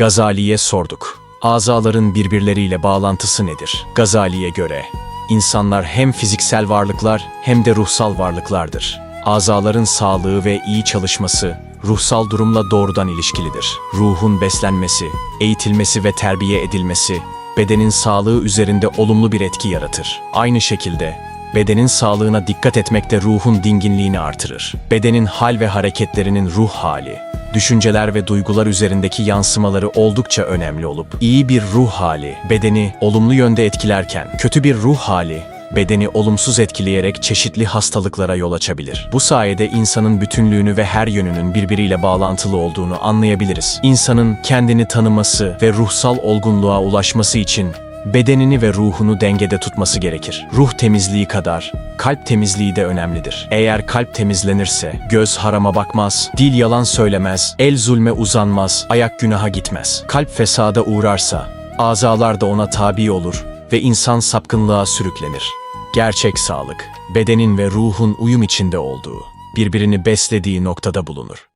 Gazali'ye sorduk. Azaların birbirleriyle bağlantısı nedir? Gazali'ye göre insanlar hem fiziksel varlıklar hem de ruhsal varlıklardır. Azaların sağlığı ve iyi çalışması ruhsal durumla doğrudan ilişkilidir. Ruhun beslenmesi, eğitilmesi ve terbiye edilmesi bedenin sağlığı üzerinde olumlu bir etki yaratır. Aynı şekilde bedenin sağlığına dikkat etmek de ruhun dinginliğini artırır. Bedenin hal ve hareketlerinin ruh hali, düşünceler ve duygular üzerindeki yansımaları oldukça önemli olup, iyi bir ruh hali bedeni olumlu yönde etkilerken, kötü bir ruh hali bedeni olumsuz etkileyerek çeşitli hastalıklara yol açabilir. Bu sayede insanın bütünlüğünü ve her yönünün birbiriyle bağlantılı olduğunu anlayabiliriz. İnsanın kendini tanıması ve ruhsal olgunluğa ulaşması için bedenini ve ruhunu dengede tutması gerekir. Ruh temizliği kadar kalp temizliği de önemlidir. Eğer kalp temizlenirse göz harama bakmaz, dil yalan söylemez, el zulme uzanmaz, ayak günaha gitmez. Kalp fesada uğrarsa azalar da ona tabi olur ve insan sapkınlığa sürüklenir. Gerçek sağlık, bedenin ve ruhun uyum içinde olduğu, birbirini beslediği noktada bulunur.